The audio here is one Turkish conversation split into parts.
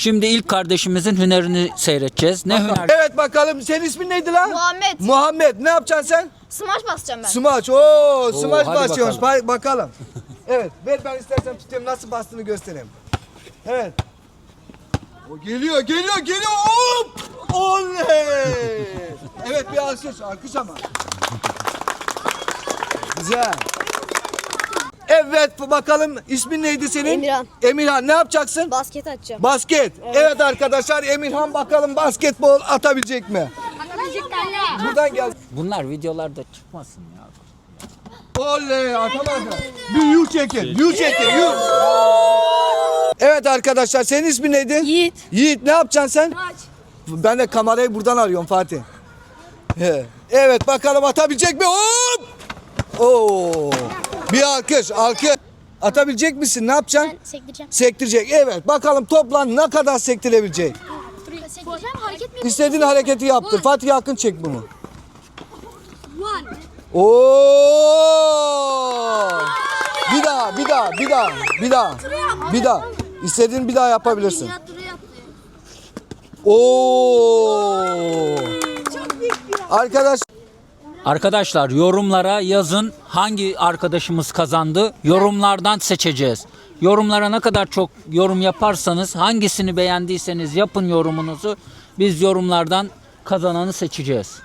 Şimdi ilk kardeşimizin hünerini seyredeceğiz. Ne hüner? Evet bakalım senin ismin neydi lan? Muhammed. Muhammed ne yapacaksın sen? Smash basacağım ben. Smaç. Oo, smaç hadi basıyoruz. bakalım. Ba- bakalım. evet, ver ben istersen tutayım nasıl bastığını göstereyim. Evet. O geliyor, geliyor, geliyor. Hop! Oley! Evet bir alkış, alkış ama. Güzel. Evet bakalım ismin neydi senin? Emirhan. Emirhan ne yapacaksın? Basket atacağım. Basket. Evet. arkadaşlar Emirhan bakalım basketbol atabilecek mi? Buradan gel. Bunlar videolarda çıkmasın ya. Oley atamadı. Bir yu çekin. Yu çekin. Yu. Evet arkadaşlar senin ismin neydi? Yiğit. Yiğit ne yapacaksın sen? Ben de kamerayı buradan arıyorum Fatih. Evet bakalım atabilecek mi? Hop! Oo! Bir alkış, alkış. Atabilecek misin? Ne yapacaksın? Sektireceğim. Sektirecek. Evet bakalım toplam ne kadar sektirebilecek? Sektireceğim hareket mi? İstediğin hareketi yaptır. Fatih Akın çek bunu. Oo! Bir daha, bir daha, bir daha, bir daha, bir daha. İstediğin bir daha yapabilirsin. Oo! Arkadaş, Arkadaşlar yorumlara yazın hangi arkadaşımız kazandı. Yorumlardan seçeceğiz. Yorumlara ne kadar çok yorum yaparsanız hangisini beğendiyseniz yapın yorumunuzu. Biz yorumlardan kazananı seçeceğiz.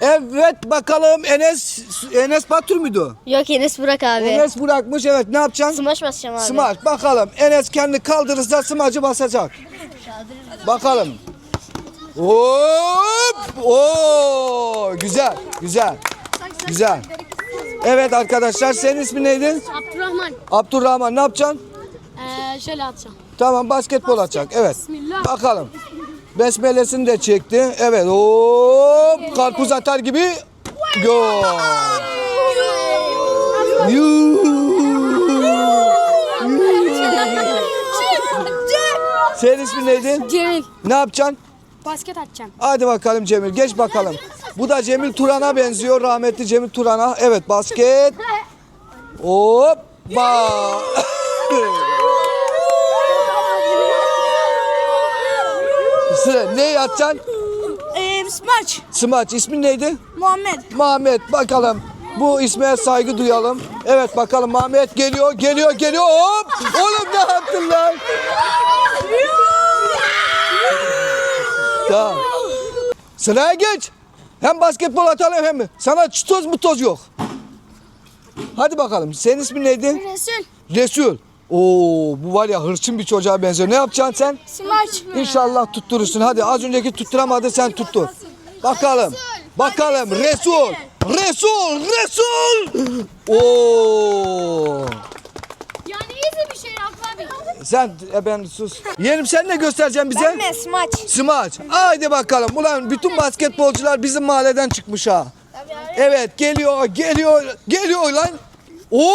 evet bakalım Enes, Enes Batur muydu? Yok Enes bırak abi. Enes bırakmış, evet ne yapacaksın? Smash basacağım abi. Smaç, bakalım Enes kendi kaldırırsa smacı basacak. Bakalım. Hop! Oo! Güzel, güzel. Güzel. Evet arkadaşlar senin ismin neydi? Abdurrahman. Abdurrahman ne yapacaksın? Ee, şöyle atacağım. Tamam basketbol atacak. Evet. Bakalım. Besmelesini de çekti. Evet. Hop! Karpuz atar gibi. Gol. Senin ismin neydi? Cemil. Ne yapacaksın? Basket atacağım. Hadi bakalım Cemil. Geç bakalım. Bu da Cemil Turan'a benziyor. Rahmetli Cemil Turan'a. Evet basket. Hop. Ba. Ne atacaksın? Ee, Smaç. Smaç. İsmin neydi? Muhammed. Muhammed. Bakalım. Bu isme saygı duyalım. Evet bakalım Muhammed geliyor, geliyor, geliyor. Hop! Oğlum ne yaptın lan? Tamam. Sıraya geç. Hem basketbol atalım hem sana toz mu toz yok. Hadi bakalım. Senin ismin neydi? Resul. Resul. Oo bu var ya hırçın bir çocuğa benziyor. Ne yapacaksın sen? Smaç. İnşallah tutturursun. Hadi az önceki tutturamadı sen tuttur. Bakalım. Bakalım Resul. Resul. Resul. Oo. Abi. Sen e ben sus. Yeğenim sen ne göstereceksin bize? Ben mi? Smaç. Smaç. Haydi bakalım. Ulan bütün basketbolcular bizim mahalleden çıkmış ha. Evet geliyor geliyor geliyor lan. Oo!